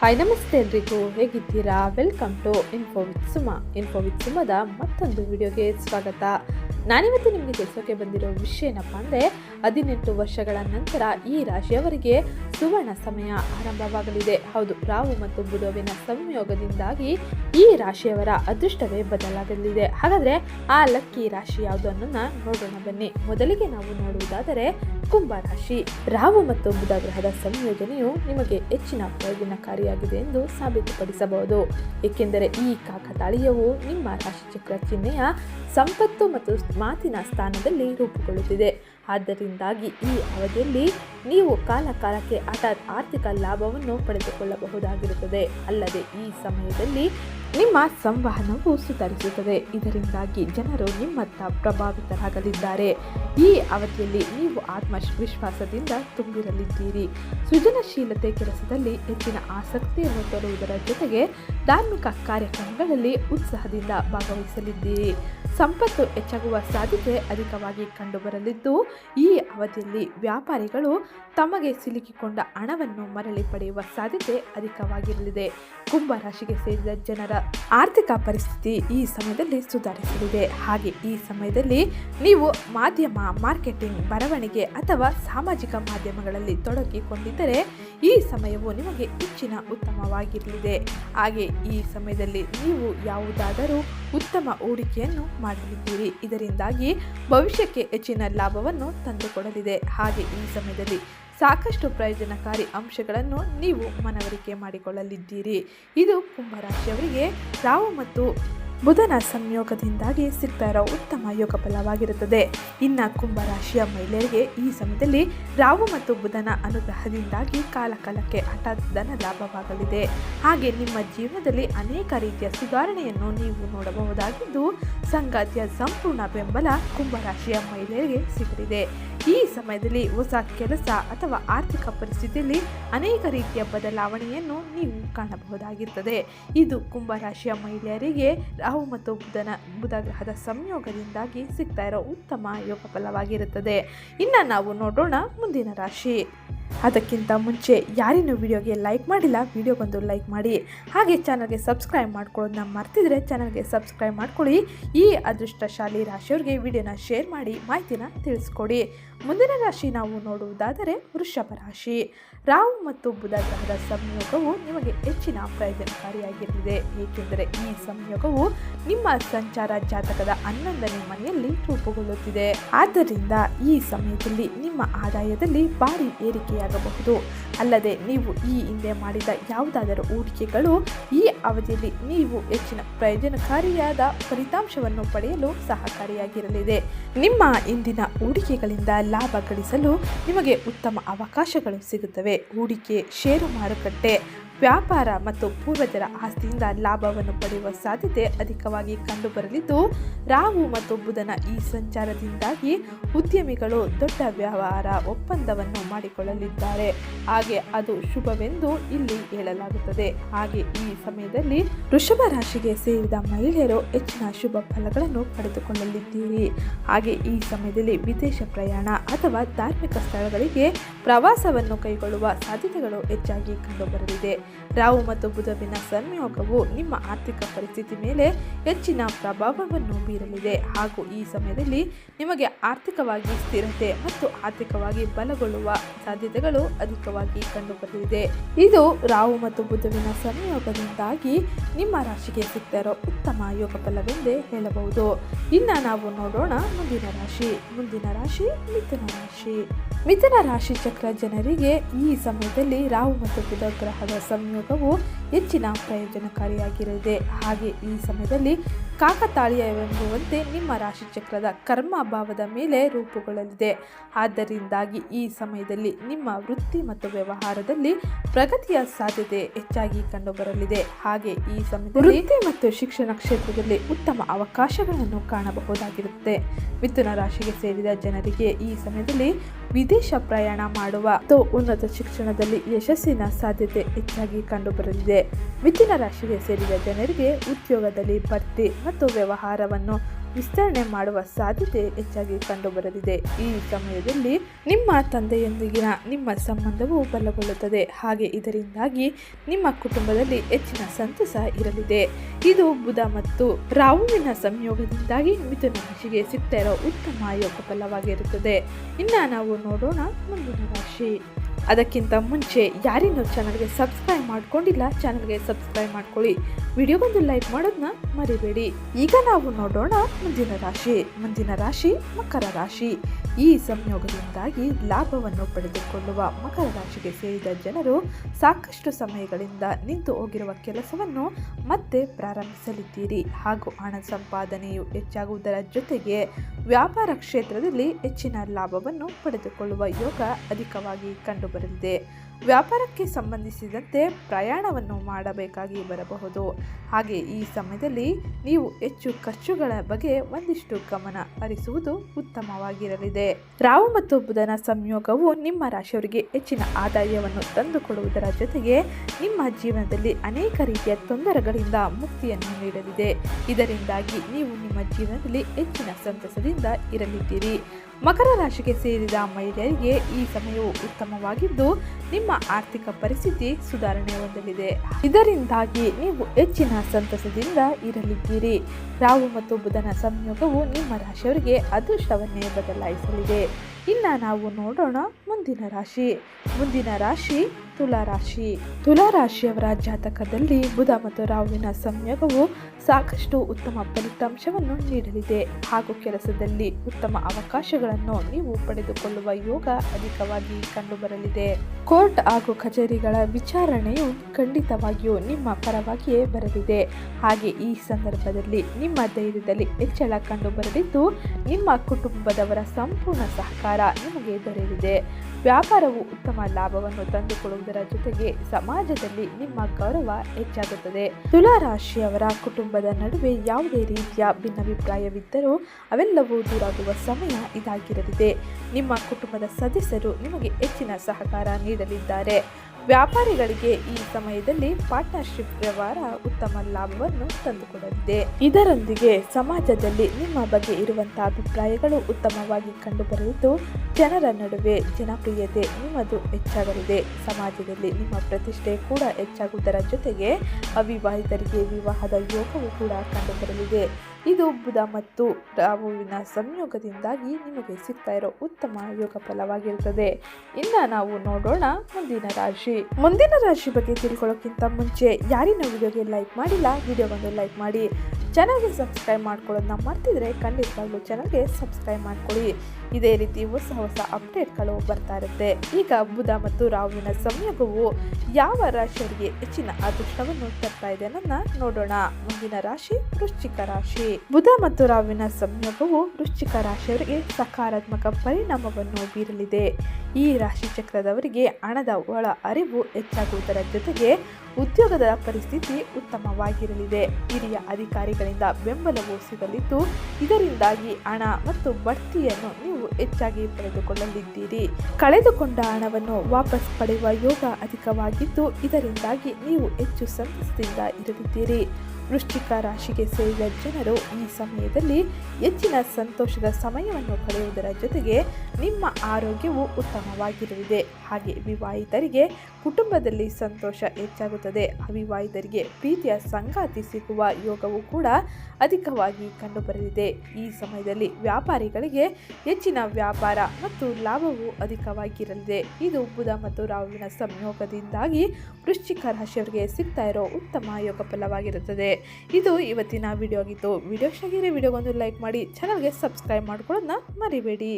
Hi ನಮಸ್ತೆ ಎಲ್ರಿಗೂ. ಹೇಗಿದ್ದೀರಾ? Welcome to Info with Suma Info with ಸುಮದ ಮತ್ತೊಂದು ವಿಡಿಯೋಗೆ ಸ್ವಾಗತ. ನಾನಿವತ್ತು ನಿಮಗೆ ತಿಳಿಸೋಕೆ ಬಂದಿರೋ ವಿಷಯ ಏನಪ್ಪ ಅಂದರೆ, ಹದಿನೆಂಟು ವರ್ಷಗಳ ನಂತರ ಈ ರಾಶಿಯವರಿಗೆ ಸುವರ್ಣ ಸಮಯ ಆರಂಭವಾಗಲಿದೆ. ಹೌದು, ರಾಹು ಮತ್ತು ಬುಧವಿನ ಸಂಯೋಗದಿಂದಾಗಿ ಈ ರಾಶಿಯವರ ಅದೃಷ್ಟವೇ ಬದಲಾಗಲಿದೆ. ಹಾಗಾದರೆ ಆ ಲಕ್ಕಿ ರಾಶಿ ಯಾವುದು ನೋಡೋಣ ಬನ್ನಿ. ಮೊದಲಿಗೆ ನಾವು ನೋಡುವುದಾದರೆ ಕುಂಭ ರಾಶಿ. ರಾಹು ಮತ್ತು ಬುಧ ಗ್ರಹದ ಸಂಯೋಜನೆಯು ನಿಮಗೆ ಹೆಚ್ಚಿನ ಪ್ರಯೋಜನಕಾರಿಯಾಗಿದೆ ಎಂದು ಸಾಬೀತುಪಡಿಸಬಹುದು. ಏಕೆಂದರೆ ಈ ಕಾಕತಾಳೀಯವು ನಿಮ್ಮ ರಾಶಿಚಕ್ರ ಚಿಹ್ನೆಯ ಸಂಪತ್ತು ಮತ್ತು ಮಾತಿನ ಸ್ಥಾನದಲ್ಲಿ ರೂಪುಗೊಳ್ಳುತ್ತಿದೆ. ಆದ್ದರಿಂದಾಗಿ ಈ ಅವಧಿಯಲ್ಲಿ ನೀವು ಕಾಲ ಕಾಲಕ್ಕೆ ಹಠಾತ್ ಆರ್ಥಿಕ ಲಾಭವನ್ನು ಪಡೆದುಕೊಳ್ಳಬಹುದಾಗಿರುತ್ತದೆ. ಅಲ್ಲದೆ ಈ ಸಮಯದಲ್ಲಿ ನಿಮ್ಮ ಸಂವಹನವು ಸುಧಾರಿಸುತ್ತದೆ. ಇದರಿಂದಾಗಿ ಜನರು ನಿಮ್ಮತ್ತ ಪ್ರಭಾವಿತರಾಗಲಿದ್ದಾರೆ. ಈ ಅವಧಿಯಲ್ಲಿ ನೀವು ಆತ್ಮವಿಶ್ವಾಸದಿಂದ ತುಂಬಿರಲಿದ್ದೀರಿ. ಸೃಜನಶೀಲತೆ ಕೆಲಸದಲ್ಲಿ ಹೆಚ್ಚಿನ ಆಸಕ್ತಿಯನ್ನು ತರುವುದರ ಜೊತೆಗೆ ಧಾರ್ಮಿಕ ಕಾರ್ಯಕ್ರಮಗಳಲ್ಲಿ ಉತ್ಸಾಹದಿಂದ ಭಾಗವಹಿಸಲಿದ್ದೀರಿ. ಸಂಪತ್ತು ಹೆಚ್ಚಾಗುವ ಸಾಧ್ಯತೆ ಅಧಿಕವಾಗಿ ಕಂಡುಬರಲಿದ್ದು, ಈ ಅವಧಿಯಲ್ಲಿ ವ್ಯಾಪಾರಿಗಳು ತಮಗೆ ಸಿಲುಕಿಕೊಂಡ ಹಣವನ್ನು ಮರಳಿ ಪಡೆಯುವ ಸಾಧ್ಯತೆ ಅಧಿಕವಾಗಿರಲಿದೆ. ಕುಂಭ ರಾಶಿಗೆ ಸೇರಿದ ಜನರ ಆರ್ಥಿಕ ಪರಿಸ್ಥಿತಿ ಈ ಸಮಯದಲ್ಲಿ ಸುಧಾರಿಸಲಿದೆ. ಹಾಗೆ ಈ ಸಮಯದಲ್ಲಿ ನೀವು ಮಾಧ್ಯಮ, ಮಾರ್ಕೆಟಿಂಗ್, ಬರವಣಿಗೆ ಅಥವಾ ಸಾಮಾಜಿಕ ಮಾಧ್ಯಮಗಳಲ್ಲಿ ತೊಡಗಿಕೊಂಡಿದ್ದರೆ ಈ ಸಮಯವು ನಿಮಗೆ ಹೆಚ್ಚಿನ ಉತ್ತಮವಾಗಿರಲಿದೆ. ಹಾಗೆ ಈ ಸಮಯದಲ್ಲಿ ನೀವು ಯಾವುದಾದರೂ ಉತ್ತಮ ಹೂಡಿಕೆಯನ್ನು ಮಾಡಲಿದ್ದೀರಿ. ಇದರಿಂದಾಗಿ ಭವಿಷ್ಯಕ್ಕೆ ಹೆಚ್ಚಿನ ಲಾಭವನ್ನು ತಂದುಕೊಡಲಿದೆ. ಹಾಗೆ ಈ ಸಮಯದಲ್ಲಿ ಸಾಕಷ್ಟು ಪ್ರಯೋಜನಕಾರಿ ಅಂಶಗಳನ್ನು ನೀವು ಮನವರಿಕೆ ಮಾಡಿಕೊಳ್ಳಲಿದ್ದೀರಿ. ಇದು ಕುಂಭರಾಶಿಯವರಿಗೆ ರಾಹು ಮತ್ತು ಬುಧನ ಸಂಯೋಗದಿಂದಾಗಿ ಸಿಗ್ತಾ ಇರೋ ಉತ್ತಮ ಯೋಗ ಫಲವಾಗಿರುತ್ತದೆ. ಇನ್ನು ಕುಂಭರಾಶಿಯ ಮಹಿಳೆಯರಿಗೆ ಈ ಸಮಯದಲ್ಲಿ ರಾಹು ಮತ್ತು ಬುಧನ ಅನುಗ್ರಹದಿಂದಾಗಿ ಕಾಲಕಾಲಕ್ಕೆ ಹಠಾತ್ ಧನ ಲಾಭವಾಗಲಿದೆ. ಹಾಗೆ ನಿಮ್ಮ ಜೀವನದಲ್ಲಿ ಅನೇಕ ರೀತಿಯ ಸುಧಾರಣೆಯನ್ನು ನೀವು ನೋಡಬಹುದಾಗಿದ್ದು, ಸಂಗಾತಿಯ ಸಂಪೂರ್ಣ ಬೆಂಬಲ ಕುಂಭರಾಶಿಯ ಮಹಿಳೆಯರಿಗೆ ಸಿಗಲಿದೆ. ಈ ಸಮಯದಲ್ಲಿ ಹೊಸ ಕೆಲಸ ಅಥವಾ ಆರ್ಥಿಕ ಪರಿಸ್ಥಿತಿಯಲ್ಲಿ ಅನೇಕ ರೀತಿಯ ಬದಲಾವಣೆಯನ್ನು ನೀವು ಕಾಣಬಹುದಾಗಿರುತ್ತದೆ ಇದು ಕುಂಭರಾಶಿಯ ಮಹಿಳೆಯರಿಗೆ ರಾಹು ಮತ್ತು ಬುಧನ ಬುಧ ಗ್ರಹದ ಸಂಯೋಗದಿಂದಾಗಿ ಸಿಗ್ತಾ ಇರೋ ಉತ್ತಮ ಯೋಗ ಫಲವಾಗಿರುತ್ತದೆ ಇನ್ನು ನಾವು ನೋಡೋಣ ಮುಂದಿನ ರಾಶಿ. ಅದಕ್ಕಿಂತ ಮುಂಚೆ ಯಾರಿನೂ ವಿಡಿಯೋಗೆ ಲೈಕ್ ಮಾಡಿಲ್ಲ, ವಿಡಿಯೋಗೊಂದು ಲೈಕ್ ಮಾಡಿ. ಹಾಗೆ ಚಾನಲ್ಗೆ ಸಬ್ಸ್ಕ್ರೈಬ್ ಮಾಡ್ಕೊಳ್ಳೋದನ್ನ ಮರ್ತಿದ್ರೆ ಚಾನಲ್ಗೆ ಸಬ್ಸ್ಕ್ರೈಬ್ ಮಾಡ್ಕೊಳ್ಳಿ. ಈ ಅದೃಷ್ಟಶಾಲಿ ರಾಶಿಯವ್ರಿಗೆ ವಿಡಿಯೋನ ಶೇರ್ ಮಾಡಿ, ಮಾಹಿತಿನ ತಿಳಿಸ್ಕೊಡಿ. ಮುಂದಿನ ರಾಶಿ ನಾವು ನೋಡುವುದಾದರೆ ವೃಷಭ ರಾಶಿ. ರಾಹು ಮತ್ತು ಬುಧ ಗ್ರಹದ ಸಂಯೋಗವು ನಿಮಗೆ ಹೆಚ್ಚಿನ ಪ್ರಯೋಜನಕಾರಿಯಾಗಿರಲಿದೆ ಏಕೆಂದರೆ ಈ ಸಂಯೋಗವು ನಿಮ್ಮ ಸಂಚಾರ ಜಾತಕದ ಹನ್ನೊಂದನೇ ಮನೆಯಲ್ಲಿ ರೂಪುಗೊಳ್ಳುತ್ತಿದೆ. ಆದ್ದರಿಂದ ಈ ಸಮಯದಲ್ಲಿ ನಿಮ್ಮ ಆದಾಯದಲ್ಲಿ ಭಾರಿ ಏರಿಕೆಯಾಗಬಹುದು. ಅಲ್ಲದೆ ನೀವು ಈ ಹಿಂದೆ ಮಾಡಿದ ಯಾವುದಾದರೂ ಹೂಡಿಕೆಗಳು ಈ ಅವಧಿಯಲ್ಲಿ ನೀವು ಹೆಚ್ಚಿನ ಪ್ರಯೋಜನಕಾರಿಯಾದ ಫಲಿತಾಂಶವನ್ನು ಪಡೆಯಲು ಸಹಕಾರಿಯಾಗಿರಲಿದೆ. ನಿಮ್ಮ ಇಂದಿನ ಹೂಡಿಕೆಗಳಿಂದ ಲಾಭ ಗಳಿಸಲು ನಿಮಗೆ ಉತ್ತಮ ಅವಕಾಶಗಳು ಸಿಗುತ್ತವೆ. ಹೂಡಿಕೆ ಷೇರು ಮಾರುಕಟ್ಟೆ ವ್ಯಾಪಾರ ಮತ್ತು ಪೂರ್ವಜರ ಆಸ್ತಿಯಿಂದ ಲಾಭವನ್ನು ಪಡೆಯುವ ಸಾಧ್ಯತೆ ಅಧಿಕವಾಗಿ ಕಂಡುಬರಲಿದ್ದು, ರಾಹು ಮತ್ತು ಬುಧನ ಈ ಸಂಚಾರದಿಂದಾಗಿ ಉದ್ಯಮಿಗಳು ದೊಡ್ಡ ವ್ಯವಹಾರ ಒಪ್ಪಂದವನ್ನು ಮಾಡಿಕೊಳ್ಳಲಿದ್ದಾರೆ. ಹಾಗೆ ಅದು ಶುಭವೆಂದು ಇಲ್ಲಿ ಹೇಳಲಾಗುತ್ತದೆ. ಹಾಗೆ ಈ ಸಮಯದಲ್ಲಿ ವೃಷಭ ರಾಶಿಗೆ ಸೇರಿದ ಮಹಿಳೆಯರು ಹೆಚ್ಚಿನ ಶುಭ ಫಲಗಳನ್ನು ಪಡೆದುಕೊಳ್ಳಲಿದ್ದೀರಿ. ಹಾಗೆ ಈ ಸಮಯದಲ್ಲಿ ವಿದೇಶ ಪ್ರಯಾಣ ಅಥವಾ ಧಾರ್ಮಿಕ ಸ್ಥಳಗಳಿಗೆ ಪ್ರವಾಸವನ್ನು ಕೈಗೊಳ್ಳುವ ಸಾಧ್ಯತೆಗಳು ಹೆಚ್ಚಾಗಿ ಕಂಡುಬರಲಿದೆ. ರಾಹು ಮತ್ತು ಬುಧವಿನ ಸಂಯೋಗವು ನಿಮ್ಮ ಆರ್ಥಿಕ ಪರಿಸ್ಥಿತಿ ಮೇಲೆ ಹೆಚ್ಚಿನ ಪ್ರಭಾವವನ್ನು ಬೀರಲಿದೆ. ಹಾಗೂ ಈ ಸಮಯದಲ್ಲಿ ನಿಮಗೆ ಆರ್ಥಿಕವಾಗಿ ಸ್ಥಿರತೆ ಮತ್ತು ಆರ್ಥಿಕವಾಗಿ ಬಲಗೊಳ್ಳುವ ಸಾಧ್ಯತೆಗಳು ಅಧಿಕವಾಗಿ ಕಂಡುಬರಲಿದೆ. ಇದು ರಾಹು ಮತ್ತು ಬುಧವಿನ ಸಂಯೋಗದಿಂದಾಗಿ ನಿಮ್ಮ ರಾಶಿಗೆ ಸಿಗ್ತಾ ಉತ್ತಮ ಯೋಗ ಫಲವೆಂದೇ ಹೇಳಬಹುದು. ಇನ್ನ ನಾವು ನೋಡೋಣ ಮುಂದಿನ ರಾಶಿ. ಮುಂದಿನ ರಾಶಿ ಮಿಥುನ ರಾಶಿ. ಮಿಥುನ ರಾಶಿ ಚಕ್ರ ಜನರಿಗೆ ಈ ಸಮಯದಲ್ಲಿ ರಾಹು ಮತ್ತು ಬುಧ ಗ್ರಹದ ಸಂಯೋಗವು ಹೆಚ್ಚಿನ ಪ್ರಯೋಜನಕಾರಿಯಾಗಿರಲಿದೆ. ಹಾಗೆ ಈ ಸಮಯದಲ್ಲಿ ಕಾಕತಾಳೀಯವೆಂಬುವಂತೆ ನಿಮ್ಮ ರಾಶಿ ಚಕ್ರದ ಕರ್ಮ ಭಾವದ ಮೇಲೆ ರೂಪುಗೊಳ್ಳಲಿದೆ. ಆದ್ದರಿಂದಾಗಿ ಈ ಸಮಯದಲ್ಲಿ ನಿಮ್ಮ ವೃತ್ತಿ ಮತ್ತು ವ್ಯವಹಾರದಲ್ಲಿ ಪ್ರಗತಿಯ ಸಾಧ್ಯತೆ ಹೆಚ್ಚಾಗಿ ಕಂಡುಬರಲಿದೆ. ಹಾಗೆ ಈ ಸಮಯದಲ್ಲಿ ವೃತ್ತಿ ಮತ್ತು ಶಿಕ್ಷಣ ಕ್ಷೇತ್ರದಲ್ಲಿ ಉತ್ತಮ ಅವಕಾಶಗಳನ್ನು ಕಾಣಬಹುದಾಗಿರುತ್ತೆ ಮಿಥುನ ರಾಶಿಗೆ ಸೇರಿದ ಜನರಿಗೆ ಈ ಸಮಯದಲ್ಲಿ ವಿದೇಶ ಪ್ರಯಾಣ ಮಾಡುವ ಉನ್ನತ ಶಿಕ್ಷಣದಲ್ಲಿ ಯಶಸ್ಸಿನ ಸಾಧ್ಯತೆ ಹೆಚ್ಚಾಗಿ ಕಂಡುಬರಲಿದೆ. ಮಿಥುನ ರಾಶಿಗೆ ಸೇರಿದ ಜನರಿಗೆ ಉದ್ಯೋಗದಲ್ಲಿ ಭರ್ತಿ ಮತ್ತು ವ್ಯವಹಾರವನ್ನು ವಿಸ್ತರಣೆ ಮಾಡುವ ಸಾಧ್ಯತೆ ಹೆಚ್ಚಾಗಿ ಕಂಡುಬರಲಿದೆ. ಈ ಸಮಯದಲ್ಲಿ ನಿಮ್ಮ ತಂದೆಯೊಂದಿಗಿನ ನಿಮ್ಮ ಸಂಬಂಧವು ಬಲಗೊಳ್ಳುತ್ತದೆ. ಹಾಗೆ ಇದರಿಂದಾಗಿ ನಿಮ್ಮ ಕುಟುಂಬದಲ್ಲಿ ಹೆಚ್ಚಿನ ಸಂತಸ ಇರಲಿದೆ. ಇದು ಬುಧ ಮತ್ತು ರಾಹುವಿನ ಸಂಯೋಗದಿಂದಾಗಿ ಮಿಥುನ ರಾಶಿಗೆ ಸಿಗ್ತಾ ಇರೋ ಉತ್ತಮ ಯೋಗ ಫಲವಾಗಿರುತ್ತದೆ ಇನ್ನು ನಾವು ನೋಡೋಣ ಮುಂದಿನ ರಾಶಿ. ಅದಕ್ಕಿಂತ ಮುಂಚೆ ಯಾರಿನ್ನೂ ಚಾನಲ್ಗೆ ಸಬ್ಸ್ಕ್ರೈಬ್ ಮಾಡ್ಕೊಂಡಿಲ್ಲ ಚಾನಲ್ಗೆ ಸಬ್ಸ್ಕ್ರೈಬ್ ಮಾಡ್ಕೊಳ್ಳಿ. ವಿಡಿಯೋಗೊಂದು ಲೈಕ್ ಮಾಡೋದನ್ನ ಮರಿಬೇಡಿ. ಈಗ ನಾವು ನೋಡೋಣ ಮುಂದಿನ ರಾಶಿ. ಮುಂದಿನ ರಾಶಿ ಮಕರ ರಾಶಿ. ಈ ಸಂಯೋಗದಿಂದಾಗಿ ಲಾಭವನ್ನು ಪಡೆದುಕೊಳ್ಳುವ ಮಕರ ರಾಶಿಗೆ ಸೇರಿದ ಜನರು ಸಾಕಷ್ಟು ಸಮಯಗಳಿಂದ ನಿಂತು ಹೋಗಿರುವ ಕೆಲಸವನ್ನು ಮತ್ತೆ ಪ್ರಾರಂಭಿಸಲಿದ್ದೀರಿ. ಹಾಗೂ ಹಣ ಸಂಪಾದನೆಯು ಹೆಚ್ಚಾಗುವುದರ ಜೊತೆಗೆ ವ್ಯಾಪಾರ ಕ್ಷೇತ್ರದಲ್ಲಿ ಹೆಚ್ಚಿನ ಲಾಭವನ್ನು ಪಡೆದುಕೊಳ್ಳುವ ಯೋಗ ಅಧಿಕವಾಗಿ ಕಂಡುಬರಲಿದೆ. ವ್ಯಾಪಾರಕ್ಕೆ ಸಂಬಂಧಿಸಿದಂತೆ ಪ್ರಯಾಣವನ್ನು ಮಾಡಬೇಕಾಗಿ ಬರಬಹುದು. ಹಾಗೆ ಈ ಸಮಯದಲ್ಲಿ ನೀವು ಹೆಚ್ಚು ಖರ್ಚುಗಳ ಬಗ್ಗೆ ಒಂದಿಷ್ಟು ಗಮನ ಹರಿಸುವುದು ಉತ್ತಮವಾಗಿರಲಿದೆ. ರಾಹು ಮತ್ತು ಬುಧನ ಸಂಯೋಗವು ನಿಮ್ಮ ರಾಶಿಯವರಿಗೆ ಹೆಚ್ಚಿನ ಆದಾಯವನ್ನು ತಂದುಕೊಡುವುದರ ಜೊತೆಗೆ ನಿಮ್ಮ ಜೀವನದಲ್ಲಿ ಅನೇಕ ರೀತಿಯ ತೊಂದರೆಗಳಿಂದ ಮುಕ್ತಿಯನ್ನು ನೀಡಲಿದೆ. ಇದರಿಂದಾಗಿ ನೀವು ನಿಮ್ಮ ಜೀವನದಲ್ಲಿ ಹೆಚ್ಚಿನ ಸಂತಸದಿಂದ ಇರಲಿದ್ದೀರಿ. ಮಕರ ರಾಶಿಗೆ ಸೇರಿದ ಮಹಿಳೆಯರಿಗೆ ಈ ಸಮಯವು ಉತ್ತಮವಾಗಿದ್ದು, ನಿಮ್ಮ ಆರ್ಥಿಕ ಪರಿಸ್ಥಿತಿ ಸುಧಾರಣೆ ಹೊಂದಲಿದೆ ಇದರಿಂದಾಗಿ ನೀವು ಹೆಚ್ಚಿನ ಸಂತಸದಿಂದ ಇರಲಿದ್ದೀರಿ. ರಾಹು ಮತ್ತು ಬುಧನ ಸಂಯೋಗವು ನಿಮ್ಮ ರಾಶಿಯವರಿಗೆ ಅದೃಷ್ಟವನ್ನೇ ಬದಲಾಯಿಸಲಿದೆ. ಇನ್ನು ನಾವು ನೋಡೋಣ ಮುಂದಿನ ರಾಶಿ. ಮುಂದಿನ ರಾಶಿ ತುಲಾ ರಾಶಿ ತುಲಾ ರಾಶಿಯವರ ಜಾತಕದಲ್ಲಿ ಬುಧ ಮತ್ತು ರಾಹುವಿನ ಸಂಯೋಗವು ಸಾಕಷ್ಟು ಉತ್ತಮ ಫಲಿತಾಂಶವನ್ನು ನೀಡಲಿದೆ. ಹಾಗೂ ಕೆಲಸದಲ್ಲಿ ಉತ್ತಮ ಅವಕಾಶಗಳನ್ನು ನೀವು ಪಡೆದುಕೊಳ್ಳುವ ಯೋಗ ಅಧಿಕವಾಗಿ ಕಂಡುಬರಲಿದೆ. ಕೋರ್ಟ್ ಹಾಗೂ ಕಚೇರಿಗಳ ವಿಚಾರಣೆಯು ಖಂಡಿತವಾಗಿಯೂ ನಿಮ್ಮ ಪರವಾಗಿಯೇ ಬರಲಿದೆ. ಹಾಗೆ ಈ ಸಂದರ್ಭದಲ್ಲಿ ನಿಮ್ಮ ಧೈರ್ಯದಲ್ಲಿ ಹೆಚ್ಚಳ ಕಂಡುಬರಲಿದ್ದು, ನಿಮ್ಮ ಕುಟುಂಬದವರ ಸಂಪೂರ್ಣ ಸಹಕಾರ ನಿಮಗೆ ದೊರೆಯಲಿದೆ. ವ್ಯಾಪಾರವು ಉತ್ತಮ ಲಾಭವನ್ನು ತಂದುಕೊಡುವುದರ ಜೊತೆಗೆ ಸಮಾಜದಲ್ಲಿ ನಿಮ್ಮ ಗೌರವ ಹೆಚ್ಚಾಗುತ್ತದೆ. ತುಲಾ ರಾಶಿಯವರ ಕುಟುಂಬದ ನಡುವೆ ಯಾವುದೇ ರೀತಿಯ ಭಿನ್ನಾಭಿಪ್ರಾಯವಿದ್ದರೂ ಅವೆಲ್ಲವೂ ದೂರಾಗುವ ಸಮಯ ಇದಾಗಿರಲಿದೆ. ನಿಮ್ಮ ಕುಟುಂಬದ ಸದಸ್ಯರು ನಿಮಗೆ ಹೆಚ್ಚಿನ ಸಹಕಾರ ನೀಡಲಿದ್ದಾರೆ. ವ್ಯಾಪಾರಿಗಳಿಗೆ ಈ ಸಮಯದಲ್ಲಿ ಪಾರ್ಟ್ನರ್ಶಿಪ್ ವ್ಯವಹಾರ ಉತ್ತಮ ಲಾಭವನ್ನು ತಂದುಕೊಡಲಿದೆ. ಇದರೊಂದಿಗೆ ಸಮಾಜದಲ್ಲಿ ನಿಮ್ಮ ಬಗ್ಗೆ ಇರುವಂತಹ ಅಭಿಪ್ರಾಯಗಳು ಉತ್ತಮವಾಗಿ ಕಂಡುಬರಲಿದ್ದು ಜನರ ನಡುವೆ ಜನಪ್ರಿಯತೆ ನಿಮ್ಮದು ಹೆಚ್ಚಾಗಲಿದೆ. ಸಮಾಜದಲ್ಲಿ ನಿಮ್ಮ ಪ್ರತಿಷ್ಠೆ ಕೂಡ ಹೆಚ್ಚಾಗುವುದರ ಜೊತೆಗೆ ಅವಿವಾಹಿತರಿಗೆ ವಿವಾಹದ ಯೋಗವು ಕೂಡ ಕಂಡುಬರಲಿದೆ. ಇದು ಬುಧ ಮತ್ತು ರಾಹುವಿನ ಸಂಯೋಗದಿಂದಾಗಿ ನಿಮಗೆ ಸಿಗ್ತಾ ಇರೋ ಉತ್ತಮ ಯೋಗ ಫಲವಾಗಿರುತ್ತದೆ. ಇನ್ನು ನಾವು ನೋಡೋಣ ಮುಂದಿನ ರಾಶಿ. ಮುಂದಿನ ರಾಶಿ ಬಗ್ಗೆ ತಿಳ್ಕೊಳ್ಳೋಕ್ಕಿಂತ ಮುಂಚೆ ಯಾರಿನ ವಿಡಿಯೋಗೆ ಲೈಕ್ ಮಾಡಿಲ್ಲ, ವಿಡಿಯೋಗೊಂದು ಲೈಕ್ ಮಾಡಿ. ಚಾನಲ್ಗೆ ಸಬ್ಸ್ಕ್ರೈಬ್ ಮಾಡ್ಕೊಳ್ಳೋದನ್ನ ಮರ್ತಿದ್ರೆ ಖಂಡಿತವಾಗ್ಲೂ ಚಾನಲ್ಗೆ ಸಬ್ಸ್ಕ್ರೈಬ್ ಮಾಡ್ಕೊಳ್ಳಿ. ಇದೇ ರೀತಿ ಹೊಸ ಹೊಸ ಅಪ್ಡೇಟ್ಗಳು ಬರ್ತಾ ಇರುತ್ತೆ. ಈಗ ಬುಧ ಮತ್ತು ರಾಹುವಿನ ಸಂಯೋಗವು ಯಾವ ರಾಶಿಯವರಿಗೆ ಹೆಚ್ಚಿನ ಅದೃಷ್ಟವನ್ನು ತರ್ತಾ ಇದೆ ಅನ್ನೋದನ್ನ ನೋಡೋಣ. ಮುಂದಿನ ರಾಶಿ ವೃಶ್ಚಿಕ ರಾಶಿ. ಬುಧ ಮತ್ತು ರಾಹುವಿನ ಸಂಯೋಗವು ವೃಶ್ಚಿಕ ರಾಶಿಯವರಿಗೆ ಸಕಾರಾತ್ಮಕ ಪರಿಣಾಮವನ್ನು ಬೀರಲಿದೆ. ಈ ರಾಶಿ ಚಕ್ರದವರಿಗೆ ಹಣದ ಒಳ ಅರಿವು ಹೆಚ್ಚಾಗುವುದರ ಜೊತೆಗೆ ಉದ್ಯೋಗದ ಪರಿಸ್ಥಿತಿ ಉತ್ತಮವಾಗಿರಲಿದೆ. ಹಿರಿಯ ಅಧಿಕಾರಿಗಳಿಂದ ಬೆಂಬಲವೂ ಸಿಗಲಿದ್ದು, ಇದರಿಂದಾಗಿ ಹಣ ಮತ್ತು ಬಡ್ತಿಯನ್ನು ನೀವು ಹೆಚ್ಚಾಗಿ ಪಡೆದುಕೊಳ್ಳಲಿದ್ದೀರಿ. ಕಳೆದುಕೊಂಡ ಹಣವನ್ನು ವಾಪಸ್ ಪಡೆಯುವ ಯೋಗ ಅಧಿಕವಾಗಿದ್ದು, ಇದರಿಂದಾಗಿ ನೀವು ಹೆಚ್ಚು ಸಂತಸದಿಂದ ಇರಲಿದ್ದೀರಿ. ವೃಶ್ಚಿಕ ರಾಶಿಗೆ ಸೇರಿದ ಜನರು ಈ ಸಮಯದಲ್ಲಿ ಹೆಚ್ಚಿನ ಸಂತೋಷದ ಸಮಯವನ್ನು ಕಳೆಯುವುದರ ಜೊತೆಗೆ ನಿಮ್ಮ ಆರೋಗ್ಯವು ಉತ್ತಮವಾಗಿರಲಿದೆ ಹಾಗೆ ವಿವಾಹಿತರಿಗೆ ಕುಟುಂಬದಲ್ಲಿ ಸಂತೋಷ ಹೆಚ್ಚಾಗುತ್ತದೆ. ಅವಿವಾಹಿತರಿಗೆ ಪ್ರೀತಿಯ ಸಂಗಾತಿ ಸಿಗುವ ಯೋಗವು ಕೂಡ ಅಧಿಕವಾಗಿ ಕಂಡುಬರಲಿದೆ. ಈ ಸಮಯದಲ್ಲಿ ವ್ಯಾಪಾರಿಗಳಿಗೆ ಹೆಚ್ಚಿನ ವ್ಯಾಪಾರ ಮತ್ತು ಲಾಭವು ಅಧಿಕವಾಗಿರಲಿದೆ. ಇದು ಬುಧ ಮತ್ತು ರಾಹುವಿನ ಸಂಯೋಗದಿಂದಾಗಿ ವೃಶ್ಚಿಕ ರಾಶಿಯವರಿಗೆ ಸಿಗ್ತಾ ಇರೋ ಉತ್ತಮ ಯೋಗ ಫಲವಾಗಿರುತ್ತದೆ ಇದು ಇವತ್ತಿನ ವಿಡಿಯೋ ಆಗಿತ್ತು. ವಿಡಿಯೋ ಇಷ್ಟ ಆಗಿರೋ ವಿಡಿಯೋಗೊಂದು ಲೈಕ್ ಮಾಡಿ ಚಾನಲ್ಗೆ ಸಬ್ಸ್ಕ್ರೈಬ್ ಮಾಡ್ಕೊಳ್ಳೋದನ್ನ ಮರಿಬೇಡಿ.